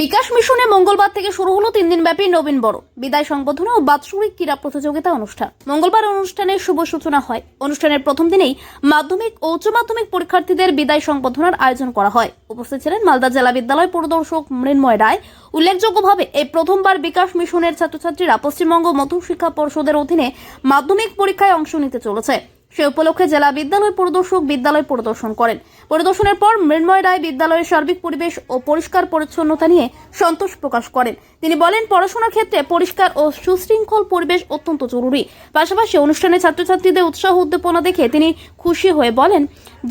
বিকাশ মিশনে মঙ্গলবার থেকে শুরু হলো তিন দিন ব্যাপী নবীন বড়। বিদায় সংবর্ধনা ও বাৎসরিক ক্রীড়া প্রতিযোগিতা অনুষ্ঠান। মঙ্গলবার অনুষ্ঠানের শুভ সূচনা হয়। অনুষ্ঠানের প্রথম দিনেই মাধ্যমিক ও উচ্চ মাধ্যমিক পরীক্ষার্থীদের বিদায় সংবর্ধনার আয়োজন করা হয়। উপস্থিত ছিলেন মালদা জেলা বিদ্যালয় পরিদর্শক মৃন্ময় রায়। উল্লেখযোগ্যভাবে এই প্রথমবার বিকাশ মিশনের ছাত্রছাত্রীরা পশ্চিমবঙ্গ মধ্য শিক্ষা পর্ষদের অধীনে মাধ্যমিক পরীক্ষায় অংশ নিতে চলেছে। সে উপলক্ষে জেলা বিদ্যালয় পরিদর্শক বিদ্যালয় পরিদর্শন করেন। পরিদর্শনের পর মৃন্ময় রায় বিদ্যালয়ের সার্বিক পরিবেশ ও পরিষ্কার পরিচ্ছন্নতা নিয়ে সন্তোষ প্রকাশ করেন। তিনি বলেন, পড়াশোনার ক্ষেত্রে পরিষ্কার ও সুশৃঙ্খল পরিবেশ অত্যন্ত জরুরি। পাশাপাশি অনুষ্ঠানে ছাত্রছাত্রীদের উৎসাহ উদ্দীপনা দেখে তিনি খুশি হয়ে বলেন,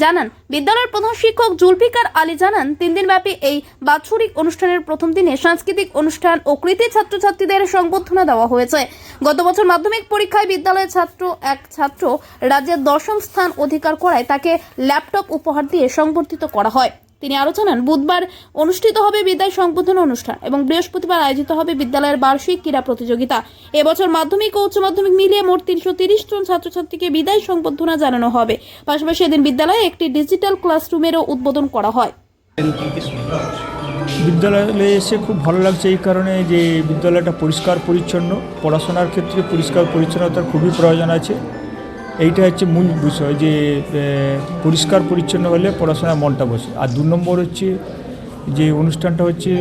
জানান, বিদ্যালয়ের প্রধান শিক্ষক জুলফিকার আলী জানান, তিন দিনব্যাপী এই বাৎসরিক অনুষ্ঠানের প্রথম দিনে সাংস্কৃতিক অনুষ্ঠান ও কৃতি ছাত্রছাত্রীদের সংবর্ধনা দেওয়া হয়েছে। গত বছর মাধ্যমিক পরীক্ষায় বিদ্যালয়ের ছাত্র, এক ছাত্র রাজ্যের দশম স্থান অধিকার করায় তাকে ল্যাপটপ উপহার দিয়ে সংবর্ধিত করা হয়। তিনি আরও জানান, বুধবার অনুষ্ঠিত হবে বিদায় সংবর্ধনা অনুষ্ঠান এবং বৃহস্পতিবার আয়োজিত হবে বিদ্যালয়ের বার্ষিক ক্রীড়া প্রতিযোগিতা। এবছর মাধ্যমিক ও উচ্চ মাধ্যমিক মিলিয়ে মোট তিনশো তিরিশ জন ছাত্রছাত্রীকে বিদায় সংবর্ধনা জানানো হবে। পাশাপাশি এদিন বিদ্যালয়ে একটি ডিজিটাল ক্লাসরুমেরও উদ্বোধন করা হয়। বিদ্যালয়ে এসে খুব ভালো লাগছে এই কারণে যে বিদ্যালয়টা পরিষ্কার পরিচ্ছন্ন, পড়াশোনার ক্ষেত্রে পরিষ্কার পরিচ্ছন্নতার খুবই প্রয়োজন আছে। এইটা হচ্ছে মূল বিষয় যে পরিষ্কার পরিচ্ছন্ন হলে পড়াশোনায় মনটা বসে। আর দু নম্বর হচ্ছে যে অনুষ্ঠানটা হচ্ছে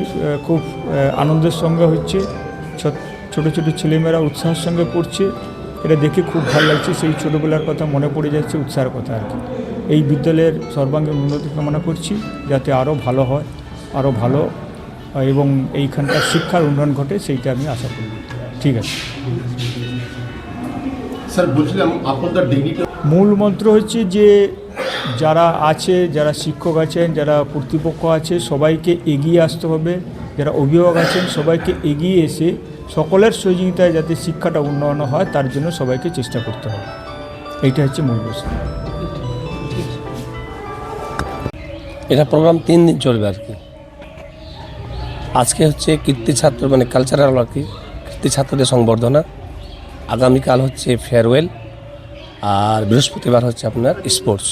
খুব আনন্দের সঙ্গে হচ্ছে, ছোট ছোট ছেলেমেয়েরা উৎসাহের সঙ্গে পড়ছে এটা দেখে খুব ভালো লাগছে, সেই ছোটোবেলার কথা মনে পড়ে যাচ্ছে, উৎসাহের কথা আর কি। এই বিদ্যালয়ের সর্বাঙ্গীন উন্নতি কামনা করছি, যাতে আরও ভালো হয়। আরও ভালো এবং এইখানকার শিক্ষার উন্নয়ন ঘটে সেইটা আমি আশা করি। ঠিক আছে। স্যার বলছিলাম আপনাদের ডিগ্রিটা মূল মন্ত্র হচ্ছে যে যারা আছে যারা শিক্ষক আছেন যারা কর্তৃপক্ষ আছে সবাইকে এগিয়ে আসতে হবে। যারা অভিভাবক আছেন সবাইকে এগিয়ে এসে সকলের সহযোগিতায় যাতে শিক্ষাটা উন্নয়ন হয় তার জন্য সবাইকে চেষ্টা করতে হবে। এইটা হচ্ছে মূল বিষয় এটা প্রোগ্রাম তিন দিন চলবে আর কি। আজকে হচ্ছে কীর্তি ছাত্র মানে কালচারাল আর কি কীর্তি ছাত্রদের সংবর্ধনা। আগামীকাল হচ্ছে ফেয়ারওয়েল আর বৃহস্পতিবার হচ্ছে আপনার স্পোর্টস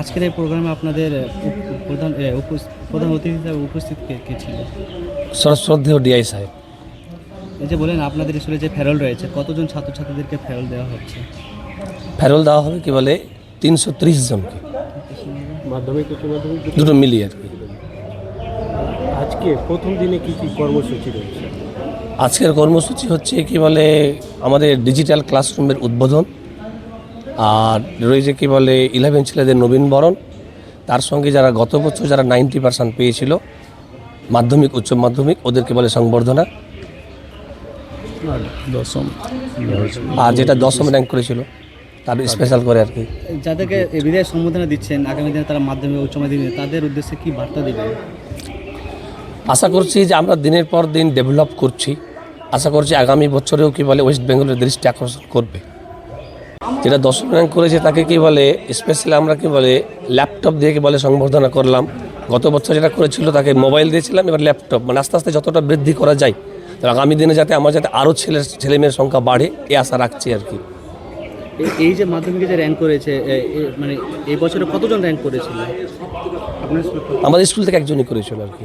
আজকের এই প্রোগ্রামে আপনাদের প্রধান প্রধান অতিথি হিসেবে উপস্থিত কে কে ছিল? সরস্বতী ডিআই সাহেব। এই যে বলেন আপনাদের স্কুলে যে ফেরল রয়েছে কতজন ছাত্রছাত্রীদেরকে ফেরল দেওয়া হচ্ছে? ফেরওয়েল দেওয়া হবে কি বলে তিনশো ত্রিশ জনকে। মাধ্যমিক উচ্চ মাধ্যমিক দুটো মিলিয়ে আর কি। আজকে প্রথম দিনে কি কি কর্মসূচি রয়েছে? আজকের কর্মসূচি হচ্ছে কি বলে আমাদের ডিজিটাল ক্লাসরুমের উদ্বোধন আর রয়েছে কি বলে ইলেভেন ছেলেদের নবীনবরণ তার সঙ্গে যারা গত বছর যারা নাইনটি পার্সেন্ট পেয়েছিল মাধ্যমিক উচ্চ মাধ্যমিক ওদেরকে বলে সংবর্ধনা। দশম। আর যেটা দশম র্যাঙ্ক করেছিল তার স্পেশাল করে আর কি। যাদেরকে এই বিদায় সম্বোধনা দিচ্ছেন আগামী দিনে তারা মাধ্যমিক উচ্চ মাধ্যমিক তাদের উদ্দেশ্যে কি বার্তা দেবেন? আশা করছি যে আমরা দিনের পর দিন ডেভেলপ করছি। আশা করছি আগামী বছরেও কি বলে ওয়েস্ট বেঙ্গলের দৃষ্টি আকর্ষণ করবে। যেটা দশম র্যাঙ্ক করেছে তাকে কি বলে স্পেশালি আমরা কি বলে ল্যাপটপ দিয়ে কি বলে সংবর্ধনা করলাম। গত বছর যেটা করেছিল তাকে মোবাইল দিয়েছিলাম এবার ল্যাপটপ মানে আস্তে আস্তে যতটা বৃদ্ধি করা যায় আগামী দিনে যাতে আমার যাতে আরও ছেলে ছেলে মেয়ের সংখ্যা বাড়ে এ আশা রাখছি আর কি। এই- যে মাধ্যমিকে যে র্যাঙ্ক করেছে মানে এই বছরে কতজন র্যাঙ্ক করেছিল? আমাদের স্কুল থেকে একজনই করেছিল আর কি।